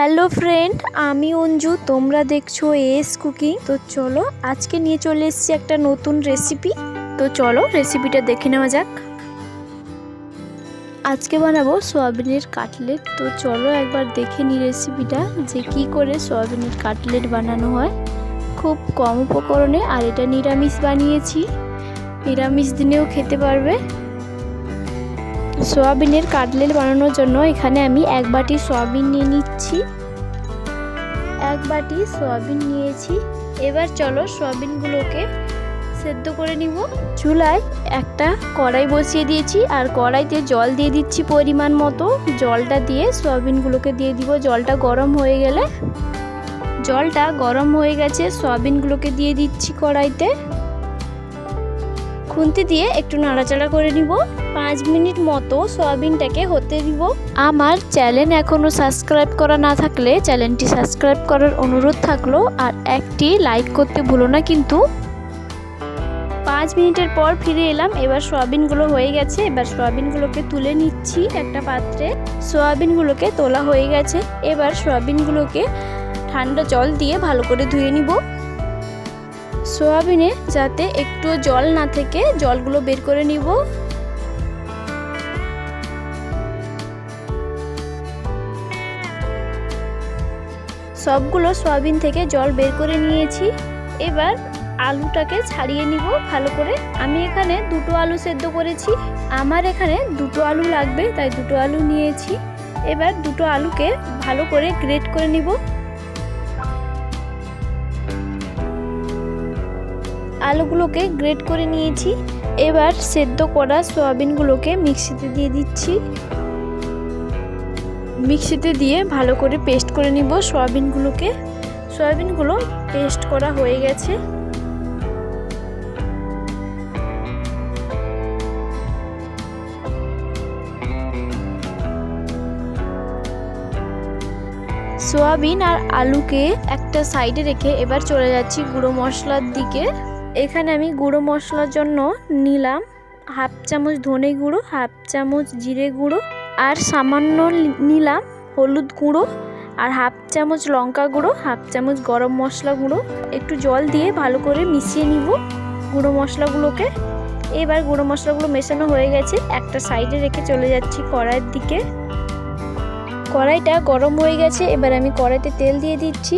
Hello friend, আমি অঞ্জু, তোমরা দেখছ এস কুকিং তো চলো, আজকে নিয়ে চলে এসেছি একটা নতুন রেসিপি তো চলো রেসিপিটা দেখে নেওয়া যাক। আজকে বানাবো সোয়াবিনের কাটলেট। তো চলো একবার দেখে নিই রেসিপিটা যে কি করে সোয়াবিনের কাটলেট বানানো হয়। খুব কম উপকরণে, আর এটা নিরামিষ বানিয়েছি। নিরামিষ দিনেও খেতে পারবে। সোয়াবিনের কাটলেট বানানোর জন্য এখানে আমি এক বাটি সোয়াবিন নিয়ে নিচ্ছি। এক বাটি সোয়াবিন নিয়েছি। এবার চলো সোয়াবিনগুলোকে সেদ্ধ করে নিব। চুলায় একটা কড়াই বসিয়ে দিয়েছি আর কড়াইতে জল দিয়ে দিচ্ছি পরিমাণ মতো। জলটা দিয়ে সোয়াবিনগুলোকে দিয়ে দিব। জলটা গরম হয়ে গেলে, জলটা গরম হয়ে গেছে, সোয়াবিনগুলোকে দিয়ে দিচ্ছি কড়াইতে। খুন্তি দিয়ে একটু নাড়াচাড়া করে নিব। পাঁচ মিনিট মতো সয়াবিনটাকে হতে দিব। আমার চ্যানেল এখনও সাবস্ক্রাইব করা না থাকলে চ্যানেলটি সাবস্ক্রাইব করার অনুরোধ থাকল আর একটি লাইক করতে ভুলো না কিন্তু। পাঁচ মিনিটের পর ফিরে এলাম। এবার সয়াবিনগুলো হয়ে গেছে। এবার সয়াবিনগুলোকে তুলে নিচ্ছি একটা পাত্রে। সয়াবিনগুলোকে তোলা হয়ে গেছে। এবার সয়াবিনগুলোকে ঠান্ডা জল দিয়ে ভালো করে ধুয়ে নিব। সোয়াবিনে যাতে একটু জল না থেকে জলগুলো বের করে নিব। সবগুলো সয়াবিন থেকে জল বের করে নিয়েছি। এবার আলুটাকে ছাড়িয়ে নিব ভালো করে। আমি এখানে দুটো আলু সেদ্ধ করেছি। আমার এখানে দুটো আলু লাগবে, তাই দুটো আলু নিয়েছি। এবার দুটো আলুকে ভালো করে গ্রেট করে নিব। আলুগুলোকে গ্রেট করে নিয়েছি। এবার সেদ্ধ করা সয়াবিনগুলোকে মিক্সিতে দিয়ে দিচ্ছি। মিক্সিতে দিয়ে ভালো করে পেস্ট করে নিব সয়াবিনগুলোকে। সয়াবিনগুলো পেস্ট করা হয়ে গেছে। সোয়াবিন আর আলুকে একটা সাইডে রেখে এবার চলে যাচ্ছি গুঁড়ো মশলার দিকে। এখানে আমি গুঁড়ো মশলার জন্য নিলাম হাফ চামচ ধনে গুঁড়ো, হাফ চামচ জিরে গুঁড়ো আর সামান্য নিলাম হলুদ গুঁড়ো আর হাফ চামচ লঙ্কা গুঁড়ো, হাফ চামচ গরম মশলা গুঁড়ো। একটু জল দিয়ে ভালো করে মিশিয়ে নিব গুঁড়ো মশলাগুলোকে। এবার গুঁড়ো মশলাগুলো মেশানো হয়ে গেছে, একটা সাইডে রেখে চলে যাচ্ছি কড়াইয়ের দিকে। কড়াইটা গরম হয়ে গেছে, এবার আমি কড়াইতে তেল দিয়ে দিচ্ছি।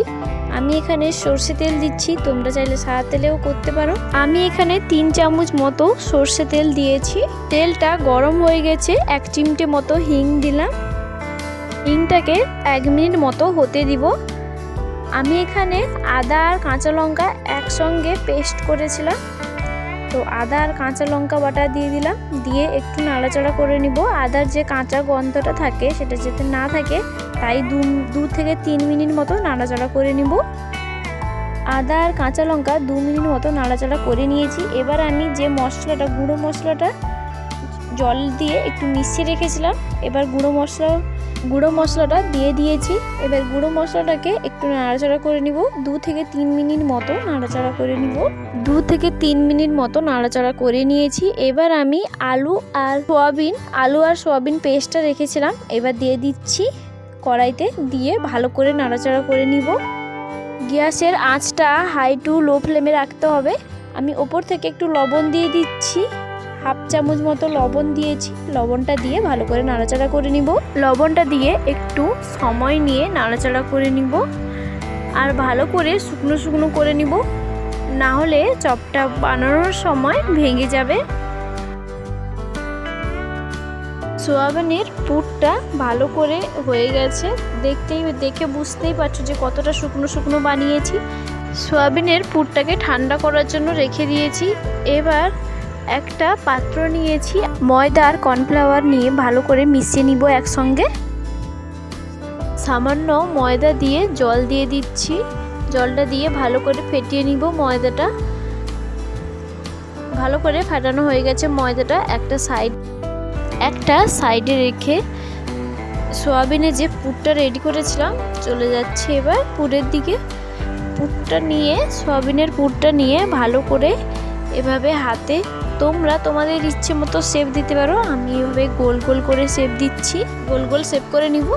আমি এখানে সর্ষে তেল দিচ্ছি, তোমরা চাইলে সাদা তেলেও করতে পারো। আমি এখানে তিন চামচ মতো সর্ষে তেল দিয়েছি। তেলটা গরম হয়ে গেছে, এক চিমটে মতো হিং দিলাম। হিংটাকে এক মিনিট মতো হতে দিব। আমি এখানে আদা আর কাঁচা লঙ্কা একসঙ্গে পেস্ট করেছিলাম। তো আদা আর কাঁচা লঙ্কা বাটা দিয়ে দিলাম। দিয়ে একটু নাড়াচাড়া করে নিব। আদার যে কাঁচা গন্ধটা থাকে, সেটা যাতে না থাকে, তাই দু দু থেকে তিন মিনিট মতো নাড়াচাড়া করে নিব। আদা আর কাঁচা লঙ্কা দু মিনিট মতো নাড়াচাড়া করে নিয়েছি। এবার আমি যে মশলাটা, গুঁড়ো মশলাটা জল দিয়ে একটু মিশিয়ে রেখেছিলাম, এবার গুঁড়ো মশলা গুঁড়ো মশলাটা দিয়ে দিয়েছি। এবার গুঁড়ো মশলাটাকে একটু নাড়াচাড়া করে নিব। দু থেকে তিন মিনিট মতো নাড়াচাড়া করে নিব। দু থেকে তিন মিনিট মতো নাড়াচাড়া করে নিয়েছি। এবার আমি আলু আর সোয়াবিন, আলু আর সোয়াবিন পেস্টটা রেখেছিলাম। এবার দিয়ে দিচ্ছি কড়াইতে দিয়ে ভালো করে নাড়াচাড়া করে নিব। গ্যাসের আঁচটা হাই টু লো ফ্লেমে রাখতে হবে। আমি ওপর থেকে একটু লবণ দিয়ে দিচ্ছি। হাফ চামচ মতো লবণ দিয়েছি। লবণটা দিয়ে ভালো করে নাড়াচাড়া করে নিব। লবণটা দিয়ে একটু সময় নিয়ে নাড়াচাড়া করে নিব। আর ভালো করে শুকনো শুকনো করে নিব। না হলে চপটা বানানোর সময় ভেঙে যাবে। সোয়াবিনের পুরটা ভালো করে হয়ে গেছে। দেখতেই, দেখে বুঝতেই পারছ যে কতটা শুকনো শুকনো বানিয়েছি। সোয়াবিনের পুরটাকে ঠান্ডা করার জন্য রেখে দিয়েছি। এবার একটা পাত্র নিয়েছি, ময়দা আর কর্নফ্লাওয়ার নিয়ে ভালো করে মিশিয়ে নিব একসঙ্গে। সামান্য ময়দা দিয়ে জল দিয়ে দিচ্ছি। জলটা দিয়ে ভালো করে ফেটিয়ে নিব ময়দাটা। ভালো করে ফাটানো হয়ে গেছে ময়দাটা একটা সাইড একটা সাইডে রেখে সোয়াবিনে যে পুরটা রেডি করেছিলাম, চলে যাচ্ছে এবার পুরের দিকে। পুরটা নিয়ে, সোয়াবিনের পুরটা নিয়ে ভালো করে এভাবে হাতে তোমরা তোমাদের ইচ্ছে মতো শেপ দিতে পারো। আমি এভাবে গোল গোল করে শেপ দিচ্ছি। গোল গোল শেপ করে নিব।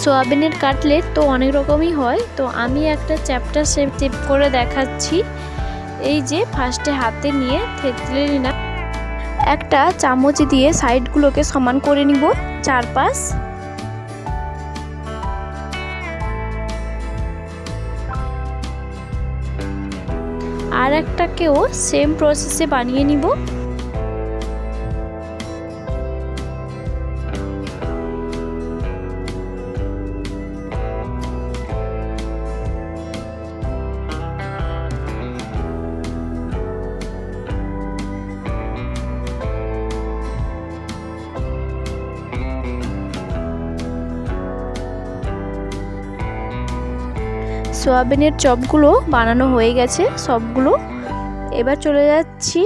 সোয়াবিনের কাটলেট তো অনেক রকমই হয়। তো আমি একটা চ্যাপ্টার শেপ টেপ করে দেখাচ্ছি। এই যে ফার্স্টে হাতে নিয়ে থেতলে নিলাম। একটা চামচ দিয়ে সাইডগুলোকে সমান করে নিব। চারপাশ আর একটাকেও সেম প্রসেসে বানিয়ে নিব। সোয়াবিনের চপগুলো বানানো হয়ে গেছে সবগুলো। এবার চলে যাচ্ছি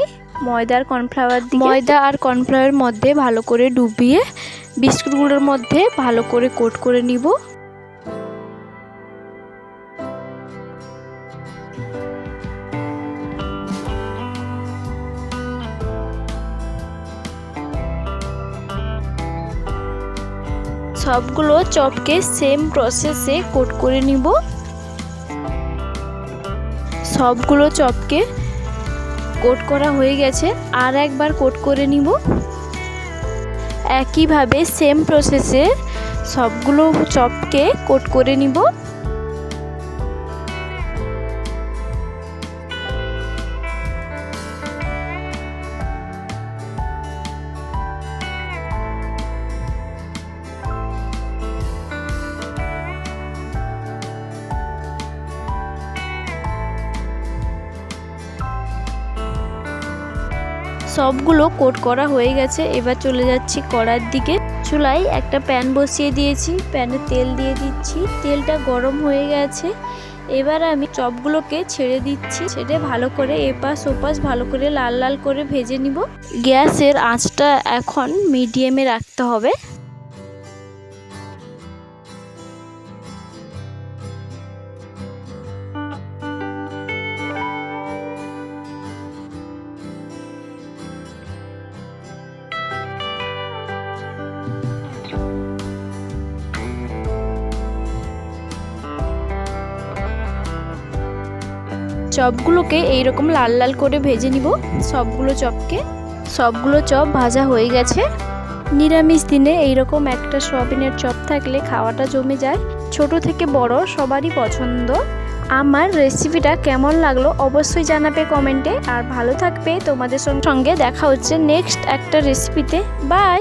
ময়দার কর্নফ্লাওয়ার দিয়ে ময়দা আর কর্নফ্লাওয়ারের মধ্যে ভালো করে ডুবিয়ে বিস্কুটগুলোর মধ্যে ভালো করে কোট করে নিব। সবগুলো চপকে সেম প্রসেসে কোট করে নিব। সবগুলো চপকে কোট করা হয়ে গেছে। আর একবার কোট করে নিব। একইভাবে সেম প্রসেসে সবগুলো চপকে কোট করে নিব। সবগুলো কোট করা হয়ে গেছে। এবার চলে যাচ্ছি কড়ার দিকে। চুলাই একটা প্যান বসিয়ে দিয়েছি। প্যানে তেল দিয়ে দিচ্ছি। তেলটা গরম হয়ে গেছে। এবার আমি চপগুলোকে ছেড়ে দিচ্ছি। ছেড়ে ভালো করে এপাশ ওপাশ ভালো করে লাল লাল করে ভেজে নিব। গ্যাসের আঁচটা এখন মিডিয়ামে রাখতে হবে। চপগুলোকে এইরকম লাল লাল করে ভেজে নিব। সবগুলো চপকে, সবগুলো চপ ভাজা হয়ে গেছে। নিরামিষ দিনে এইরকম একটা সোয়াবিনের চপ থাকলে খাওয়াটা জমে যায়। ছোট থেকে বড় সবারই পছন্দ। আমার রেসিপিটা কেমন লাগল অবশ্যই জানাবে কমেন্টে। আর ভালো থাকবে তোমাদের সঙ্গে। দেখা হচ্ছে নেক্সট একটা রেসিপিতে। বাই!